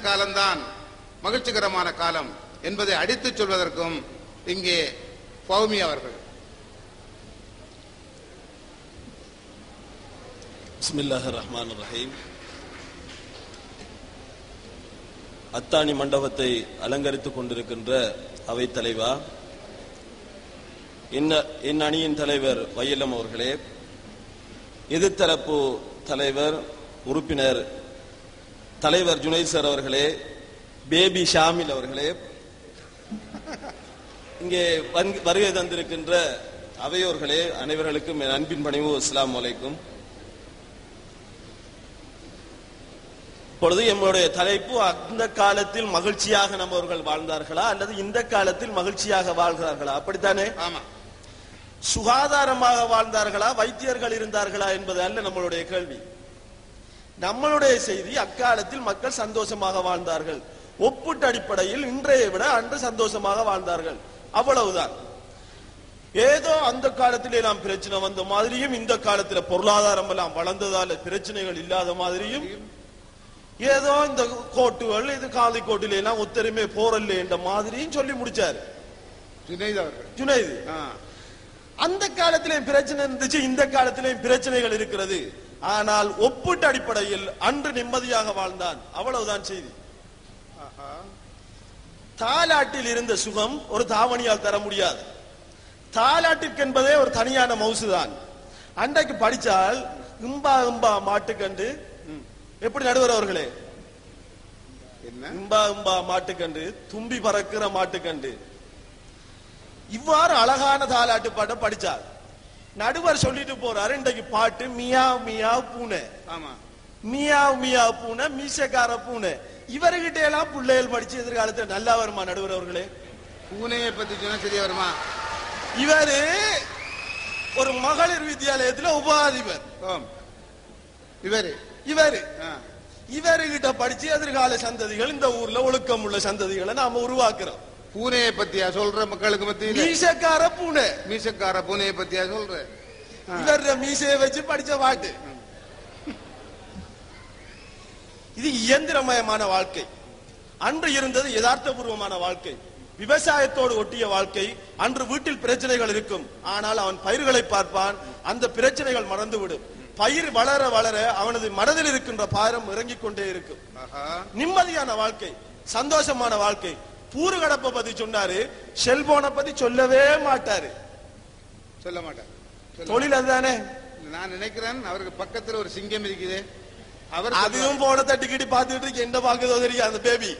காலம்தான் மகிழ்ச்சிகரமான காலம் என்பதை அடித்துச் சொல்வதற்கும் இங்கே பௌமி அவர்கள். பிஸ்மில்லாஹ் ரஹ்மான் ரஹீம் அத்தாணி மண்டபத்தை அலங்கரித்துக் கொண்டிருக்கின்ற அவை தலைவா என் அணியின் தலைவர் வையலம் அவர்களே எதிர்த்தரப்பு தலைவர் உறுப்பினர் தலைவர் ஜுனைத் சார் அவர்களே பேபி ஷாமில் அவர்களே இங்கே வருகை தந்திருக்கின்ற அவையோர்களே அனைவர்களுக்கும் என் அன்பின் பணிவு அஸ்ஸலாமு அலைக்கும். இப்பொழுது எம்முடைய தலைப்பு அந்த காலத்தில் மகிழ்ச்சியாக நம்மவர்கள் வாழ்ந்தார்களா அல்லது இந்த காலத்தில் மகிழ்ச்சியாக வாழ்கிறார்களா? அப்படித்தானே? ஆமா. சுகாதாரமாக வாழ்ந்தார்களா வைத்தியர்கள் இருந்தார்களா என்பது அல்ல நம்மளுடைய கேள்வி. நம்மளுடைய செய்தி அக்காலத்தில் மக்கள் சந்தோஷமாக வாழ்ந்தார்கள். ஒப்பீட்டு அடிப்படையில் இன்றைய விட அன்று சந்தோஷமாக வாழ்ந்தார்கள். அவ்வளவுதான். ஏதோ அந்த காலத்திலே நாம் பிரச்சனை வந்த மாதிரியும் இந்த காலத்துல பொருளாதாரம் எல்லாம் வளர்ந்ததால பிரச்சனைகள் இல்லாத மாதிரியும் ஏதோ இந்த கோட்டுகள் இது காதி கோட்டில எல்லாம் ஒத்தருமே போறல்ல என்ற மாதிரியும் சொல்லி முடிச்சாரு. ஜுனைத் அவர்கள். ஜுனைது. அந்த காலத்திலேயும் பிரச்சனை இருந்துச்சு இந்த காலத்திலேயும் பிரச்சனைகள் இருக்கிறது. ஆனால் ஒப்பீட்டு அடிப்படையில் அன்று நிம்மதியாக வாழ்ந்தான். அவ்வளவுதான் செய்தி. தாலாட்டில் இருந்த சுகம் ஒரு தாவணியால் தர முடியாது. தாலாட்டிற்கு என்பதே ஒரு தனியான மவுசுதான். அன்றைக்கு படிச்சால் இம்பா இம்பா மாட்டுக்கண்டு. எப்படி நடுவர் அவர்களே? இம்பா இம்பா மாட்டுக்கண்டு தும்பி பறக்கிற மாட்டுக்கண்டு. இவ்வாறு அழகான தாலாட்டு பாட்டை படிச்சார். நடுவர் சொல்லிட்டு போறாரு இன்றைக்கு பாட்டு மியா மியா பூனை. ஆமா. மியா மியா பூனை மீசக்கார பூனை. இவர்கிட்ட எல்லாம் பிள்ளைகள் படிச்சு எதிர்காலத்துல நல்லா வருமா நடுவர் அவர்களே? பூனையை பத்தி சொன்னா சரியா வருமா? இவரு ஒரு மகளிர் வித்தியாலயத்துல உபாதிபர். இவரு? இவரு. இவருகிட்ட படிச்சு எதிர்கால சந்ததிகள் இந்த ஊர்ல ஒழுக்கம் உள்ள சந்ததிகளை நாம உருவாக்குறோம். பூனையை பத்தியா சொல்ற மக்களுக்கு மத்தியில? மீசக்கார பூனை. மீசக்கார பூனையை பத்தியா சொல்ற. இவர மீசையை வச்சு படிச்ச பாட்டு இது இயந்திரமயமான வாழ்க்கை. அன்று இருந்தது யதார்த்தபூர்வமான வாழ்க்கை. விவசாயத்தோடு ஒட்டிய வாழ்க்கை. அன்று வீட்டில் பிரச்சனைகள் இருக்கும். ஆனால் அவன் பயிர்களை பார்ப்பான். அந்த பிரச்சனைகள் மறந்துவிடும். பயிர் வளர வளர அவனது மனதில் இருக்கின்ற பாரம் இறங்கிக் கொண்டே இருக்கும். நிம்மதியான வாழ்க்கை. சந்தோஷமான வாழ்க்கை. பூரு கடப்பை பத்தி சொன்னாரு செல்போனை பத்தி சொல்லவே மாட்டாரு. சொல்ல சொல்ல தொழில் அதுதானே. நான் நினைக்கிறேன் அவருக்கு பக்கத்துல ஒரு சிங்கம் இருக்குது. அவர் அதுவும் போன தட்டிக்கிட்டு பார்த்துட்டு இருக்கு என்ன பாக்குதோ தெரியும் அந்த பேபி.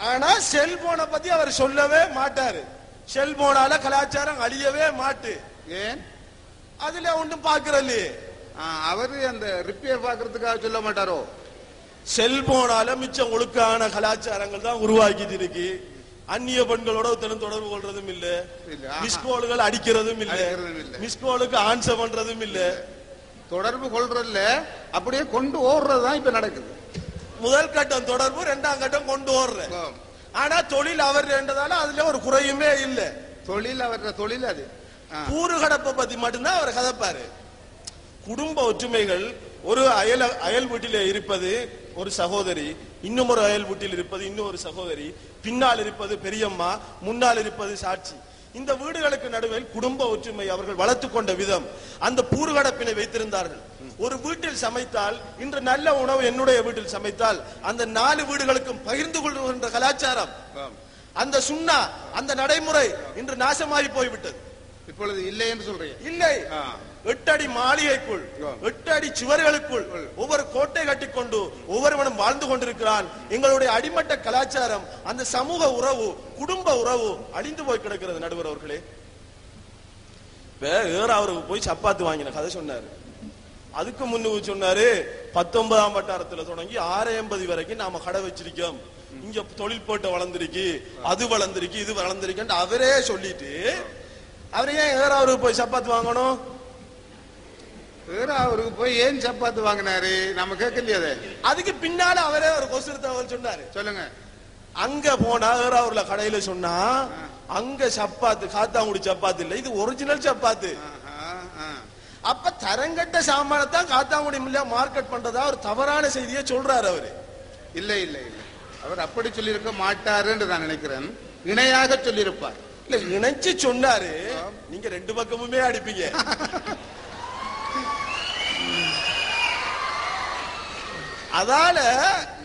ஆனா செல்போனை பத்தி அவர் சொல்லவே மாட்டாரு. செல்போனால கலாச்சாரம் அழியவே மாட்டு. ஏன்? அதுல ஒன்றும் பாக்குறல்லையே ஆ, அவரு அந்த ரிப்பேர் பாக்குறதுக்காக சொல்ல மாட்டாரோ? செல்போனால மிச்சம் ஒழுக்கான கலாச்சாரங்கள் தான் உருவாக்கிட்டு இருக்கு. அந்நிய பெண்களோட தொடர்பு கொள்றதும் இல்ல. ஆஹா. மிஸ்கோல்கள் அடிக்கிறதும் இல்ல. மிஸ்கோலுக்கு ஆன்சர் பண்றதும் இல்ல. தொடர்பு கொள்றதுல அப்படியே கொண்டு ஓடுறதுதான் இப்ப நடக்குது. முதல் கட்டம் தொடர்பு இரண்டாம் கட்டம் கொண்டு ஓடுற. ஆனா தொழில் அவர் என்றதால அதுல ஒரு குறையுமே இல்ல. தொழில் அவர தொழில் அது. கூறு கடப்பை பத்தி மட்டும்தான் அவர் கதைப்பாரு. குடும்ப ஒற்றுமைகள் ஒரு அயல் அயல் வீட்டிலே இருப்பது ஒரு சகோதரி இன்னும் ஒரு அயல் வீட்டில் இருப்பது இன்னும் ஒரு சகோதரி. பின்னால் இருப்பது பெரியம்மா முன்னால் இருப்பது சாட்சி. இந்த வீடுகளுக்கு நடுவில் குடும்ப ஒற்றுமை அவர்கள் வளர்த்து கொண்ட விதம். அந்த பூர்வடப்பினை வைத்திருந்தார்கள். ஒரு வீட்டில் சமைத்தால் இன்று நல்ல உணவு என்னுடைய வீட்டில் சமைத்தால் அந்த நாலு வீடுகளுக்கும் பகிர்ந்து கொள்கின்ற கலாச்சாரம். அந்த சுண்ணா அந்த நடைமுறை இன்று நாசமாகி போய்விட்டது. இப்பொழுது இல்லை என்று சொல்றீங்க. இல்லை. ஆ. எட்டடி மாளிகைக்குள். எட்டு அடி சுவர்களுக்குள் ஒவ்வொரு கோட்டை கட்டிக்கொண்டு ஒவ்வொருவனும் வாழ்ந்து கொண்டிருக்கிறான். எங்களுடைய அடிமட்ட கலாச்சாரம் அந்த சமூக உறவு குடும்ப உறவு அழிந்து போய் கிடக்கிறது நடுவர் அவர்களே. ஏற அவருக்கு போய் சப்பாத்து வாங்கின கதை சொன்னாரு. அதுக்கு முன்னு சொன்னாரு பத்தொன்பதாம் வட்டாரத்துல தொடங்கி ஆறு எண்பது வரைக்கும் நாம கடை வச்சிருக்கோம். இங்க தொழில் போட்டு வளர்ந்துருக்கு அது வளர்ந்துருக்கு இது வளர்ந்துருக்குன்னு அவரே சொல்லிட்டு அவர் ஏன் ஏற அவருக்கு போய் சப்பாத்து வாங்கணும்? வேற அவருக்கு போய் ஏன் சப்பாத்து வாங்கினாரு? நம்ம கேட்கலையே அதை. அதுக்கு பின்னால அவரே ஒரு கொசுறு தகவல் சொன்னாரு. சொல்லுங்க. அங்க போனா ஏறாவூர்ல கடையில சொன்னா அங்க சப்பாத்து காத்தாங்குடி சப்பாத்து இல்ல இது ஒரிஜினல் சப்பாத்து. அப்ப தரங்கட்ட சாமானத்தான் காத்தாங்குடி மில்ல மார்க்கெட் பண்றதா ஒரு தவறான செய்தியை சொல்றாரு அவரு. இல்லை இல்லை இல்லை. அவர் அப்படி சொல்லியிருக்க மாட்டாரு என்று நான் நினைக்கிறேன். இணையாக சொல்லியிருப்பார். இல்ல இணைச்சு சொன்னாரு. நீங்க ரெண்டு பக்கமுமே அடிப்பீங்க. அதால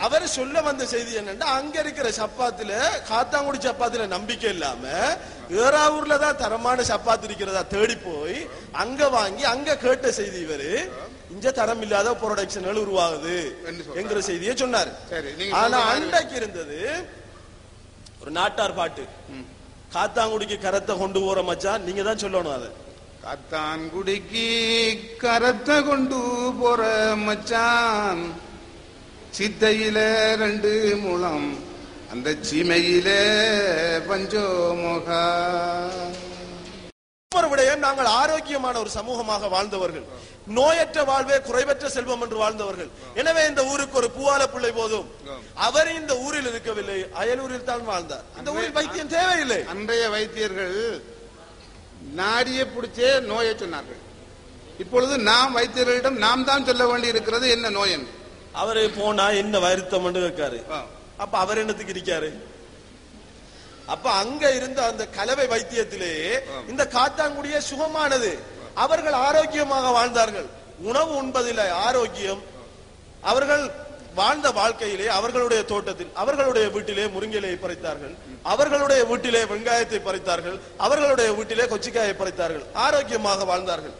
அவர் சொல்ல வந்த செய்தி என்னன்னா அங்க இருக்கிற சப்பாத்துல காத்தாங்குடி சப்பாத்துல நம்பிக்கை இல்லாம ஏறாவூர்ல தான் தரமான சப்பாத்து இருக்கிறதா தேடி போய் அங்க வாங்கி அங்க கேட்ட செய்தி இவரு இங்க தரம் இல்லாத ப்ரொடக்ஷன்கள் உருவாகுது. என்கிற செய்தியை சொன்னாரு. ஆனா அன்றைக்கு இருந்தது ஒரு நாட்டார் பாட்டு. காத்தாங்குடிக்கு கரத்தை கொண்டு போற மச்சான் நீங்க தான் சொல்லணும் அதை. காத்தான்குடிக்கு கரத்தை கொண்டு போற மச்சான் சித்தையில ரெண்டு முழம் அந்த சீமையில பஞ்சோமுகா. விடயம் நாங்கள் ஆரோக்கியமான ஒரு சமூகமாக வாழ்ந்தவர்கள். நோயற்ற வாழ்வே குறைவற்ற செல்வம் என்று வாழ்ந்தவர்கள். எனவே இந்த ஊருக்கு ஒரு பூவால பிள்ளை போதும். அவர் இந்த ஊரில் இருக்கவில்லை அயலூரில் தான் வாழ்ந்தார். இந்த ஊரில் வைத்தியம் தேவையில்லை. அன்றைய வைத்தியர்கள் நாடியை பிடிச்சே நோயை சொன்னார்கள். இப்பொழுது நாம் வைத்தியர்களிடம் நாம் தான் சொல்ல வேண்டி இருக்கிறது என்ன நோய் என்று. அவரு போனா என்ன வருத்தம் இருக்காரு. அப்ப அவர் என்னத்துக்கு இருக்காரு? அப்ப அங்க இருந்த அந்த கலவை வைத்தியத்திலே இந்த காத்தாங்குடியே சுகமானது. அவர்கள் ஆரோக்கியமாக வாழ்ந்தார்கள். உணவு உண்பதில் ஆரோக்கியம். அவர்கள் வாழ்ந்த வாழ்க்கையிலே அவர்களுடைய தோட்டத்தில் அவர்களுடைய வீட்டிலே முருங்கையிலை பறித்தார்கள். அவர்களுடைய வீட்டிலே வெங்காயத்தை பறித்தார்கள். அவர்களுடைய வீட்டிலே கொச்சிக்காயை பறித்தார்கள். ஆரோக்கியமாக வாழ்ந்தார்கள்.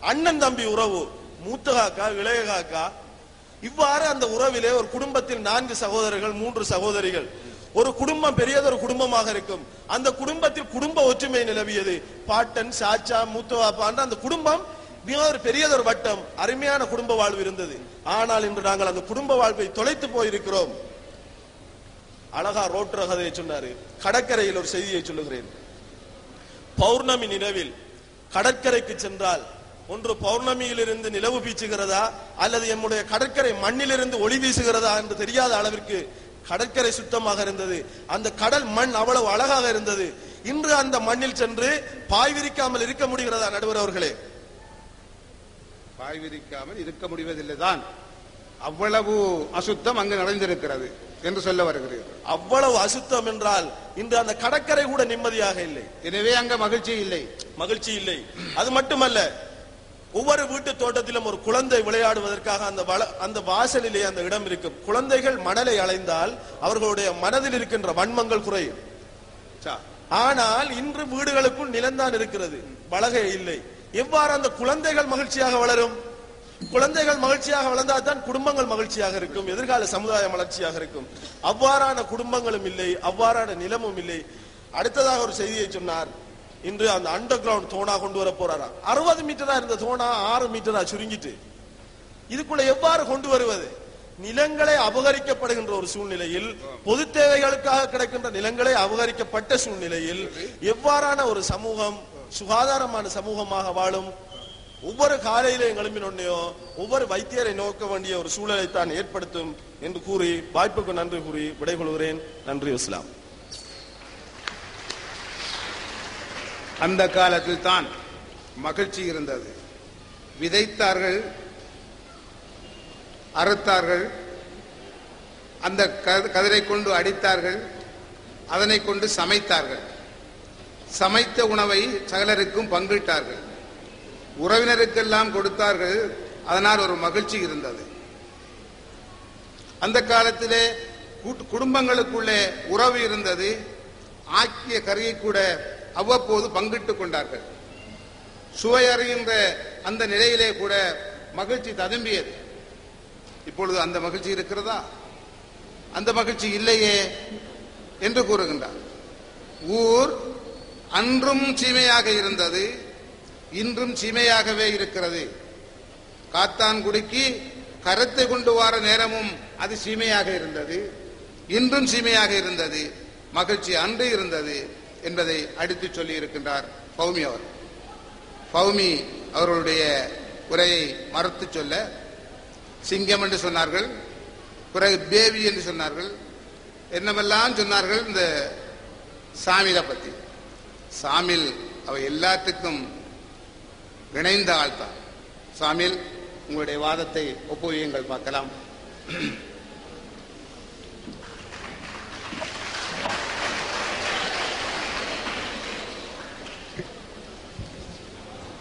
அண்ணன் தம்பி உறவு மூத்த காக்கா இளைய காக்கா. இவ்வாறு அந்த உறவிலே ஒரு குடும்பத்தில் நான்கு சகோதரர்கள் மூன்று சகோதரிகள். ஒரு குடும்பம் பெரியதொரு குடும்பமாக இருக்கும். அந்த குடும்பத்தில் குடும்ப ஒற்றுமை நிலவியது. பாட்டன் சாச்சா மூத்தவாப்பான்ற அந்த குடும்பம் மிக ஒரு பெரியதொரு வட்டம் அருமையான குடும்ப வாழ்வு இருந்தது. ஆனால் இன்று நாங்கள் அந்த குடும்ப வாழ்வை தொலைத்து போயிருக்கிறோம். அழகா ரோட்டு கதையை சொன்னாரு. கடற்கரையில் ஒரு செய்தியை சொல்லுகிறேன். பௌர்ணமி நிலவில் கடற்கரைக்கு சென்றால் ஒன்று பௌர்ணமியிலிருந்து நிலவு பீச்சுகிறதா? அல்லது எம்முடைய கடற்கரை மண்ணிலிருந்து ஒளி வீசுகிறதா? என்று தெரியாத அளவிற்கு கடற்கரை சுத்தமாக இருந்தது. அந்த கடல் மண் அவ்வளவு அழகாக இருந்தது. இன்று அந்த மண்ணில் சென்று பாய் விரிக்காமல் இருக்க முடிகிறதா நடுவர் அவர்களே? பாய் விரிக்காமல் இருக்க முடிவதில்லை தான். அவ்வளவு அசுத்தம் அங்கு நிறைந்திருக்கிறது என்று சொல்ல வருகிறீர்கள். அவ்வளவு அசுத்தம் என்றால் இன்று அந்த கடற்கரை கூட நிம்மதியாக இல்லை. எனவே அங்க மகிழ்ச்சி இல்லை. மகிழ்ச்சி இல்லை. அது மட்டுமல்ல ஒவ்வொரு வீட்டு தோட்டத்திலும் ஒரு குழந்தை விளையாடுவதற்காக அந்த வள அந்த வாசலிலே அந்த இடம் இருக்கும். குழந்தைகள் மணலை அலைந்தால் அவர்களுடைய மனதில் இருக்கின்ற வன்மங்கள் குறையும். ஆனால் இன்று வீடுகளுக்கும் நிலம்தான் இருக்கிறது. பலகை இல்லை. எவ்வாறு அந்த குழந்தைகள் மகிழ்ச்சியாக வளரும்? குழந்தைகள் மகிழ்ச்சியாக வளர்ந்தால் தான் குடும்பங்கள் மகிழ்ச்சியாக இருக்கும். எதிர்கால சமுதாயம் வளர்ச்சியாக இருக்கும். அவ்வாறான குடும்பங்களும் இல்லை அவ்வாறான நிலமும் இல்லை. அடுத்ததாக ஒரு செய்தியை சொன்னார். இன்று அந்த அண்டர் கிரவுண்ட் தோணா கொண்டு வர போறாரா? அறுபது மீட்டரா இருந்த தோணா ஆறு மீட்டரா சுருங்கிட்டு. இதுக்குள்ள எவ்வாறு கொண்டு வருவது? நிலங்களை அபகரிக்கப்படுகின்ற ஒரு சூழ்நிலையில் பொது தேவைகளுக்காக கிடைக்கின்ற நிலங்களை அபகரிக்கப்பட்ட சூழ்நிலையில் எவ்வாறான ஒரு சமூகம் சுகாதாரமான சமூகமாக வாழும்? ஒவ்வொரு காலையிலையும் எழும்பினோடனேயோ ஒவ்வொரு வைத்தியரை நோக்க வேண்டிய ஒரு சூழலை தான் ஏற்படுத்தும் என்று கூறி வாய்ப்புக்கு நன்றி கூறி விடைகொள்கிறேன் நன்றி இஸ்லாம் அந்த காலத்தில் தான் மகிழ்ச்சி இருந்தது. விதைத்தார்கள் அறுத்தார்கள் அந்த கதிரை கொண்டு அடித்தார்கள் அதனை கொண்டு சமைத்தார்கள். சமைத்த உணவை சகலருக்கும் பங்கிட்டார்கள். உறவினருக்கெல்லாம் கொடுத்தார்கள் அதனால் ஒரு மகிழ்ச்சி இருந்தது. அந்த காலத்திலே குடும்பங்களுக்குள்ளே உறவு இருந்தது. ஆக்கிய கறியை கூட அவ்வப்போது பங்கிட்டுக் கொண்டார்கள். சுவை அறிகின்ற அந்த நிலையிலே கூட மகிழ்ச்சி ததும்பியது. இப்பொழுது அந்த மகிழ்ச்சி இருக்கிறதா? அந்த மகிழ்ச்சி இல்லையே என்று கூறுகின்றார். ஊர் அன்றும் சீமையாக இருந்தது இன்றும் சீமையாகவே இருக்கிறது. காத்தான்குடிக்கு கருத்தை கொண்டு வர நேரமும் அது சீமையாக இருந்தது இன்றும் சீமையாக இருந்தது மகிழ்ச்சி அன்று இருந்தது. என்பதை அடித்து சொல்லி இருக்கின்றார் பௌமி அவர். பௌமி அவர்களுடைய உரையை மறுத்து சொல்ல சிங்கம் என்று சொன்னார்கள் பிறகு பேபி என்று சொன்னார்கள் என்னமெல்லாம் சொன்னார்கள் இந்த சாமியில பத்தி. சாமில் அவை எல்லாத்துக்கும் இணைந்த ஆள் தான் சாமில் உங்களுடைய வாதத்தை ஒப்புவியுங்கள் பார்க்கலாம்.